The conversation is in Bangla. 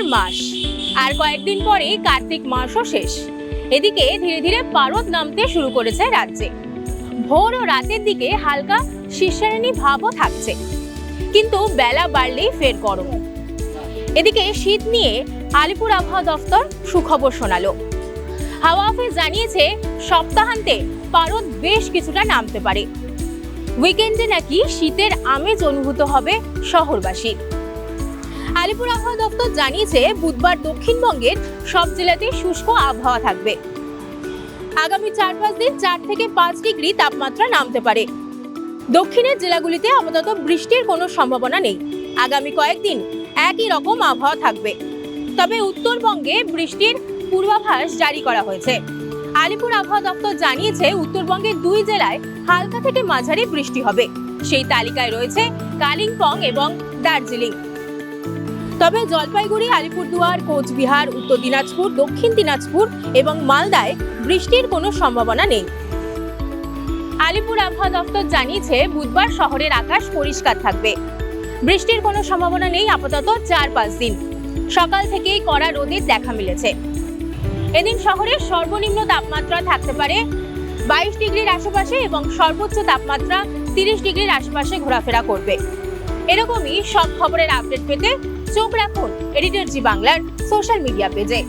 বৈশাখের মাস। আর কয়েকদিন পরে কার্তিক মাসও শেষ। এদিকে ধীরে ধীরে পারদ নামতে শুরু করেছে রাজ্যে। ভোর ও রাতের দিকে হালকা শিশারানি ভাবও থাকছে। কিন্তু বেলা বাড়লেই ফের গরম। এদিকে শীত নিয়ে আলিপুর আবহাওয়া দফতর সুখবর শোনালো। হাওয়া অফিস জানিয়েছে, সপ্তাহান্তে পারদ বেশ কিছুটা নামতে পারে। উইকেন্ডে নাকি শীতের আমেজ অনুভূত হবে শহরবাসীর। আলিপুর আবহাওয়া দপ্তর জানিয়েছে, বুধবার দক্ষিণবঙ্গের সব জেলাতেই শুষ্ক আবহাওয়া থাকবে। আগামী চার পাঁচ দিন চার থেকে পাঁচ ডিগ্রি তাপমাত্রা নামতে পারে। দক্ষিণের জেলাগুলিতে আপাতত বৃষ্টির কোনো সম্ভাবনা নেই। আগামী কয়েকদিন একই রকম আবহাওয়া থাকবে। তবে উত্তরবঙ্গে বৃষ্টির পূর্বাভাস জারি করা হয়েছে। আলিপুর আবহাওয়া দপ্তর জানিয়েছে, উত্তরবঙ্গের দুই জেলায় হালকা থেকে মাঝারি বৃষ্টি হবে। সেই তালিকায় রয়েছে কালিম্পং এবং দার্জিলিং। তবে জলপাইগুড়ি, আলিপুরদুয়ার, কোচবিহার, উত্তর দিনাজপুর, দক্ষিণ দিনাজপুর এবং মালদায় বৃষ্টির কোনো সম্ভাবনা নেই। আলিপুর আবহাওয়া দপ্তর জানিয়েছে, বুধবার শহরের আকাশ পরিষ্কার থাকবে। বৃষ্টির কোনো সম্ভাবনা নেই, আপাতত চার পাঁচ দিন। সকাল থেকেই কড়া রোদের দেখা মিলেছে। এদিন শহরের সর্বনিম্ন তাপমাত্রা থাকতে পারে বাইশ ডিগ্রির আশেপাশে এবং সর্বোচ্চ তাপমাত্রা তিরিশ ডিগ্রির আশেপাশে ঘোরাফেরা করবে। এরকমই সব খবরের আপডেট পেতে চোখ রাখুন এডিটর জি বাংলার সোশ্যাল মিডিয়া পেজে